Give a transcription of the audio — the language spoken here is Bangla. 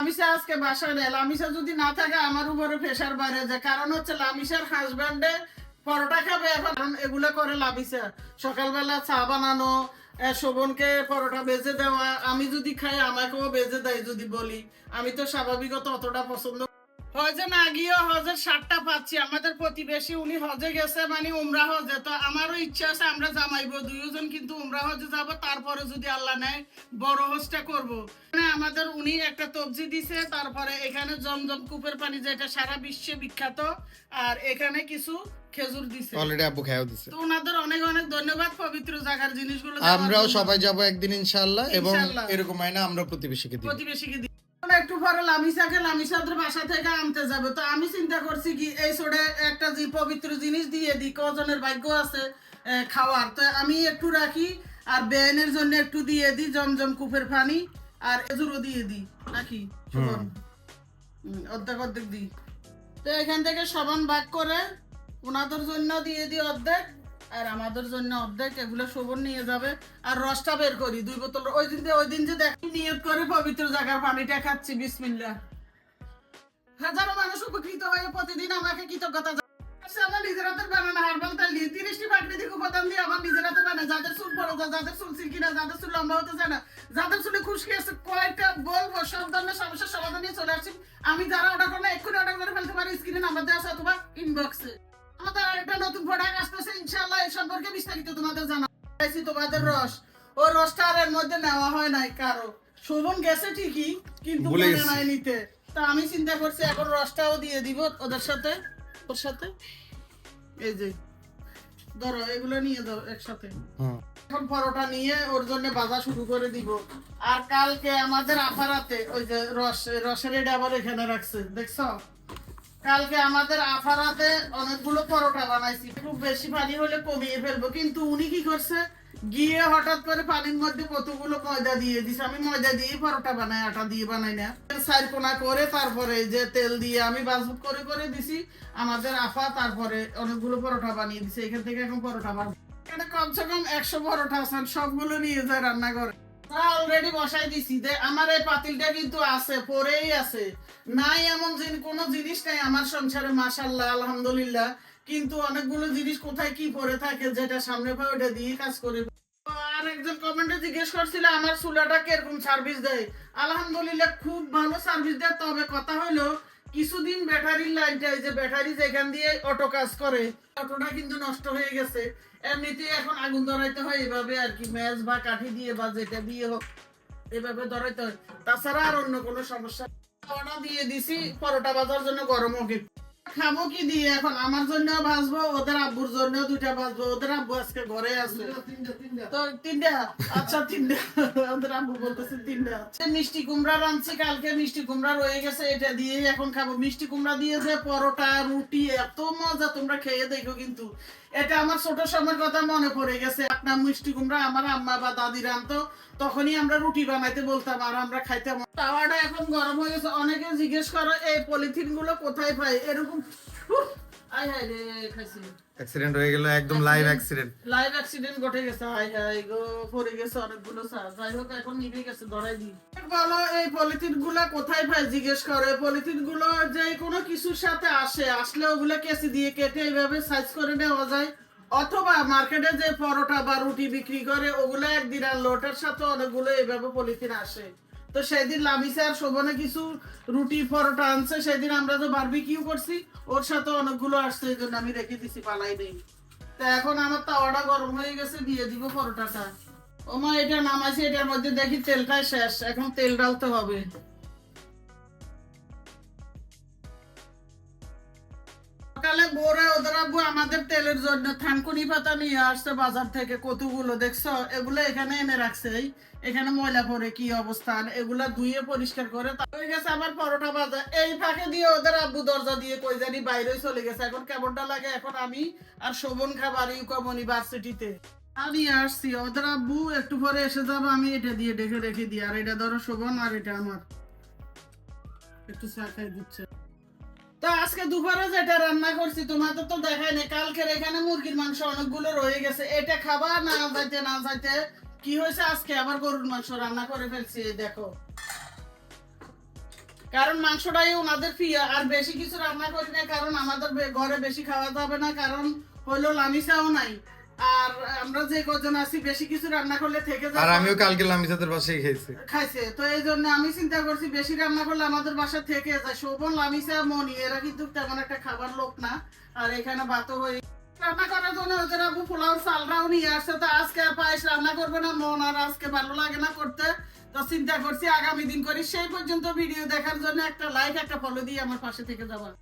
লামিসা আজকে বাসায় নেই। লামিসা যদি না থাকে, আমার উপরে প্রেশার বাড়ে যায়। কারণ হচ্ছে লামিসার হাজব্যান্ডে পরোটা খাবে এখন। এগুলো করে লামিসা। সকালবেলা চা বানানো শোভনকে পরোটা বেজে দেওয়া। আমি যদি খাই, আমাকেও বেজে দেয় যদি বলি। আমি তো স্বাভাবিকত অতটা পছন্দ হজে না গিয়েও হজের সাতটা পাচ্ছি। আমাদের প্রতিবেশী উনি হজে গেছে মানে উমরা হজে। তো আমারও ইচ্ছা আছে আমরা জামাইবো দুইজন কিন্তু উমরা হজে যাব তারপরে যদি আল্লাহ নেয় বড় হজটা করব। মানে আমাদের উনি একটা তবজি দিছে তারপরে এখানে জমজম কূপের পানি যেটা সারা বিশ্বে বিখ্যাত আর এখানে কিছু খেজুর দিছে। অলরেডি আব্বু খাইও দিছে। তো ওনাদের অনেক অনেক ধন্যবাদ পবিত্র জায়গার জিনিসগুলো আমরাও সবাই যাব একদিন ইনশাআল্লাহ এবং এরকম হয় না আমরা প্রতিবেশীকে দিই প্রতিবেশীকে একটু পরে লামিসাকে লামিসাদের বাসা থেকে আনতে যাবে। তো আমি চিন্তা করছি কি এই সোডে একটা যে পবিত্র জিনিস দিয়ে দিই কজনের ভাগ্য আছে খাওয়ার। তো আমি একটু রাখি আর বেআইনের জন্য একটু দিয়ে দিই জমজম কূপের পানি আর এজুরও দিয়ে দিই নাকি অর্ধেক অর্ধেক দিই তো এখান থেকে সমান ভাগ করে ওনাদের জন্য দিয়ে দিই অর্ধেক। আর আমাদের জন্য অর্ধেক এগুলো শোভন নিয়ে যাবে। আর রসটা বের করি, দুই বোতল ওই দিন ওই দিন যে দেখি নিয়ত করে পবিত্র জায়গার পানিটা খাচ্ছি বিসমিল্লা হাজারো মানুষ উপকৃত হয়ে প্রতিদিন আমাকে কৃতজ্ঞতা আমি যারা অর্ডার করলে এক্ষুনি অর্ডার করে ফেলতে পারি স্ক্রিনে নাম্বার দেওয়া আছে অথবা ইনবক্সে সম্পর্কে বিস্তারিত তোমাদের জানাচ্ছি তোমাদের রস। ও রসটা আর এর মধ্যে নেওয়া হয় নাই কারও। শোভন গেছে ঠিকই কিন্তু মনে নাই নিতে। তা আমি চিন্তা করছি এখন রসটাও দিয়ে দিব ওদের সাথে ওর সাথে। এই যে ধরো এগুলো নিয়ে যাও একসাথে। এখন পরোটা নিয়ে ওর জন্য বাজা শুরু করে দিব। আর কালকে আমাদের আফারাতে ওই যে রস রসের এটা আবার এখানে রাখছে দেখছ? কালকে আমাদের আফারাতে অনেকগুলো পরোটা বানাইছি। খুব বেশি পানি হলে কমিয়ে ফেলব। কিন্তু উনি কি করছে? গিয়ে হঠাৎ করে পানির মধ্যে কতগুলো ময়দা দিয়ে দিছে। আমি ময়দা দিয়ে পরোটা বানাই, আটা দিয়ে বানাই না। সাইড কোনা করে তারপরে যে তেল দিয়ে আমি বাজবুক করে করে দিছি। আমাদের আফা তারপরে অনেকগুলো পরোটা বানিয়ে দিছে। এখান থেকে এখন পরোটা বানাবো। এখানে কমসে কম একশো পরোটা আছেন। সবগুলো নিয়ে যায় রান্না করে অলরেডি বসাই দিছি। যে আমার এই পাতিলটা কিন্তু আছে, পরেই আছে। নাই এমন জিনিস নাই আমার সংসারে আলহামদুলিল্লাহ। কিন্তু অনেকগুলো জিনিস কোথায় কি পড়ে থাকে, যেটা সামনে পায় ওটা দিয়ে কাজ করে। আর একজন কমেন্টে জিজ্ঞেস করছিল, আমার চুলাটা কীরকম সার্ভিস দেয়? আলহামদুলিল্লাহ, খুব ভালো সার্ভিস দেয়। তবে কথা হলো কিছুদিন ব্যাটারির লাইনটা যে ব্যাটারি যেখান দিয়ে অটো কাজ করে অটোটা কিন্তু নষ্ট হয়ে গেছে এমনিতে এখন আগুন ধরাইতে হয়, এভাবে আর কি ম্যাচ বা কাঠি দিয়ে বা যেটা দিয়ে হোক, এভাবে ধরাইতে হয় তাছাড়া আর অন্য কোনো সমস্যা দিয়ে দিছি, পরোটা বাজার জন্য গরম হোক। খাব কি দিয়ে? এখন আমার জন্য ভাজবো ওদের আব্বুর জন্য দুইটা ভাজবো। ওদের আব্বু আজকে ঘরে আছে। তো তিনটা? আচ্ছা তিনটা। ওদের আব্বু বলতেছে তিনটা। মিষ্টি কুমড়া রাঁধছি কালকে মিষ্টি কুমড়া রয়ে গেছে এটা দিয়ে এখন খাব। মিষ্টি কুমড়া দিয়ে যে পরোটা রুটি এত মজা তোমরা খেয়ে দেখো কিন্তু। এটা আমার ছোট সময়ের কথা মনে পড়ে গেছে। আপনার মিষ্টি কুমড়া আমার আম্মা বা দাদি রাঁধতো তখনই আমরা রুটি বানাইতে বলতাম আর আমরা খাইতাম। তাওয়াটা এখন গরম হয়ে গেছে। অনেকে জিজ্ঞেস করো এই পলিথিনগুলো কোথায় পাই? এরকম আয় হায় রে খাইছি। অ্যাক্সিডেন্ট হয়ে গেল একদম লাইভ অ্যাক্সিডেন্ট লাইভ অ্যাক্সিডেন্ট ঘটে গেছে হাই হাই গো পড়ে গেছে অনেকগুলো স্যার যাই হোক এখন নিভে গেছে ধরাই দিই। বলো এই পলিথিনগুলা কোথায় পাই জিজ্ঞেস করে পলিথিনগুলো যে কোনো কিছুর সাথে আসে আসলে ওগুলো কেসি দিয়ে কেটে এইভাবে সাইজ করে নেওয়া যায়। অথবা মার্কেটে যে পরোটা বা রুটি বিক্রি করে ওগুলো একদিন আর লোটার সাথে অনেকগুলো এইভাবে পলিথিন আসে। তো সেদিন লামিসে আর শোভনে কিছু রুটি, পরোটা আনছে, সেদিন আমরা তো বারবিকিউ করছি, ওর সাথে অনেকগুলো আসছে, এই জন্য আমি রেখে দিছি, পালাই নেই। তা এখন আমার তাওয়াটা গরম হয়ে গেছে, দিয়ে দিব পরোটাটা। ও মা এটা নামাইছে, এটার মধ্যে দেখি তেলটাই শেষ, এখন তেল ডালতে হবে। সকালে বোরে ওদের আব্বু আমাদের তেলের জন্য থানকুনি পাতা নিয়ে আসছে বাজার থেকে, কতগুলো দেখছ? এগুলো এখানে এনে রাখছে। এখানে ময়লা পরে কি অবস্থান এগুলা ধুয়ে পরিষ্কার করে হয়ে গেছে আমার পরোটা ভাজা। এই ফাঁকে দিয়ে ওদের আব্বু দরজা দিয়ে কই জানি বাইরে চলে গেছে। এখন কেমনটা লাগে? এখন আমি আর শোভন খাবার ইউকম ইউনিভার্সিটিতে আমি আসছি। ওদের আব্বু একটু পরে এসে যাব, আমি এটা দিয়ে ডেকে রেখে দিই। আর এটা ধরো শোভন, আর এটা আমার। একটু চা খাই দিচ্ছে। আজকে দুপুরে যেটা রান্না করছি তো দেখাই না কালকের এখানে মুরগির মাংস অনেকগুলো রয়ে গেছে। এটা খাবা না যাইতে না যাইতে? কি হয়েছে আজকে? আবার গরুর মাংস রান্না করে ফেলছি দেখো। কারণ মাংসটাই ওনাদের আর বেশি কিছু রান্না করি না কারণ আমাদের ঘরে বেশি খাওয়া যাবে না, কারণ হলো লামিসাও নাই। আর আমরা যে কজন আছি বেশি কিছু রান্না করলে থেকে আর আমিও কালকে লামিজাদের বাসায় খেয়েছি। খাইছে। তো এই জন্য আমি চিন্তা করছি বেশি রান্না করলে আমাদের বাসা থেকে যায়। শোভন লামিসা মনি এরা কিন্তু তেমন একটা খাবার লোক না। আর এখানে ভাতও হয়ে রান্না করার জন্য ওদের আবু পোলাও চালটাও নিয়ে আসছে। তো আজকে আর পায়েস রান্না করবে না মন আর আজকে ভালো লাগে না করতে। তো চিন্তা করছি আগামী দিন করি। সেই পর্যন্ত ভিডিও দেখার জন্য একটা লাইক একটা ফলো দিয়ে আমার পাশে থেকে যাবার